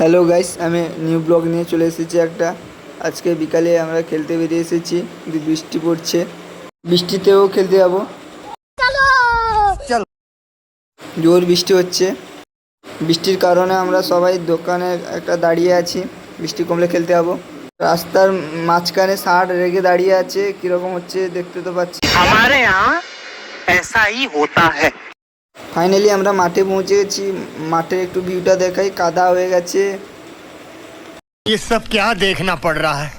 Hello guys আমি new blog নিয়ে চলে এসেছি একটা আজকে বিকালে আমরা খেলতে বেরিয়ে এসেছি কিন্তু বৃষ্টি পড়ছে বৃষ্টিতেও খেলতে যাবো চলো জোর বৃষ্টি হচ্ছে বৃষ্টির কারণে আমরা সবাই দোকানে একটা দাঁড়িয়ে আছি বৃষ্টি কমলে খেলতে যাবো রাস্তার মাঝখানে ষাট রেগে দাঁড়িয়ে আছে কীরকম হচ্ছে দেখতে তো পাচ্ছি हमारे यहाँ ऐसा ही होता है ফাইনালি আমরা মাঠে পৌঁছে গেছি মাঠে একটু ভিউটা দেখাই কাদা হয়ে গেছে ये सब क्या देखना पड़ रहा है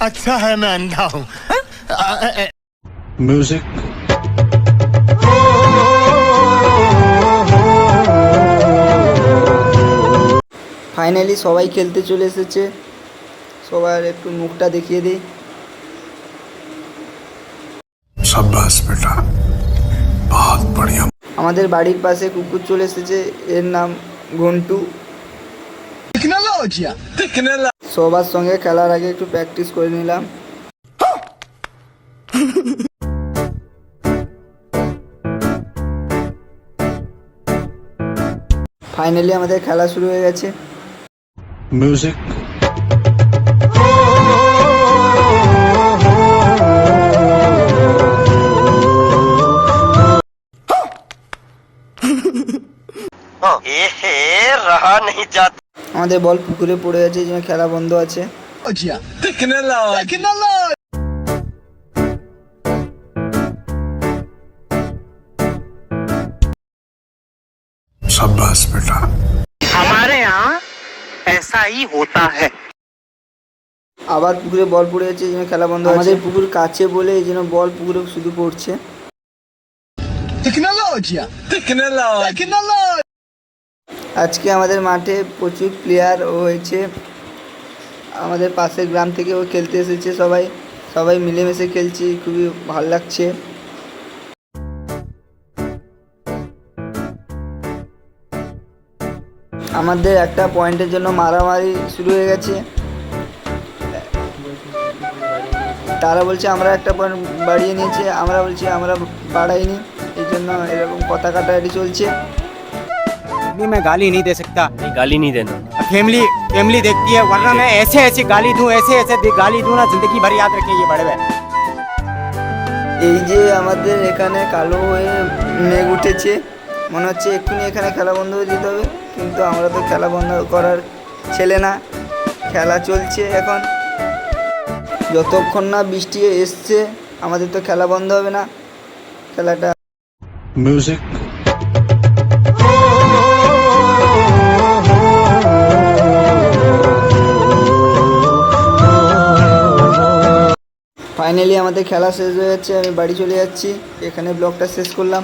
अच्छा है मैं अंधा हूँ music ফাইনালি সবাই খেলতে চলে এসেছে সবার একটু মুখটা দেখিয়ে দিই शाबाश बेटा बहुत बढ़िया আমাদের বাড়ির পাশে কুকুর চলে এসেছে এর নাম ঘন্টু। সবার সঙ্গে খেলার আগে একটু প্র্যাকটিস করে নিলাম। ফাইনালি আমাদের খেলা শুরু হয়ে গেছে। Music ये रहा नहीं जाता আমাদের বল পুকুরে পড়ে আছে এই জন্য খেলা বন্ধ আছে शाबाश बेटा हमारे यहाँ ऐसा ही होता है আবার পুকুরে বল পড়ে আছে এই জন্য খেলা বন্ধ আছে আমাদের পুকুর কাছে বলে এই জন্য বল পুকুরে শুধু পড়ছে আজকে আমাদের মাঠে প্রচুর প্লেয়ার হয়েছে। আমাদের পাশের গ্রাম থেকে ও খেলতে এসেছে সবাই। সবাই মিলেমিশে খেলছি, খুবই ভালো লাগছে। আমাদের একটা পয়েন্টের জন্য মারামারি শুরু হয়ে গেছে। তারা বলছে, আমরা একটা পয়েন্ট বাড়িয়ে নিয়েছি, আমরা বলছি, আমরা বাড়াইনি। এই জন্য এরকম কথা কাটাকাটি চলছে। नहीं मैं गाली नहीं दे सकता गाली नहीं देना फैमिली फैमिली देखती है वरना मैं ऐसे ऐसे गाली दूं ऐसे ऐसे दे- गाली दूं ना जिंदगी भर याद रखें ये बड़े भाई এই যে আমাদের এখানে কালো হয়ে মেঘ উঠেছে মনে হচ্ছে এক্ষুনি এখানে খেলা বন্ধ হয়ে যেতে হবে কিন্তু আমরা তো খেলা বন্ধ করার ছেলে না খেলা চলছে এখন যতক্ষণ না বৃষ্টি এসছে আমাদের তো খেলা বন্ধ হবে না খেলাটা music ফাইনালি আমাদের খেলা শেষ হয়ে যাচ্ছে আমি বাড়ি চলে যাচ্ছি। এখানে ব্লগটা শেষ করলাম।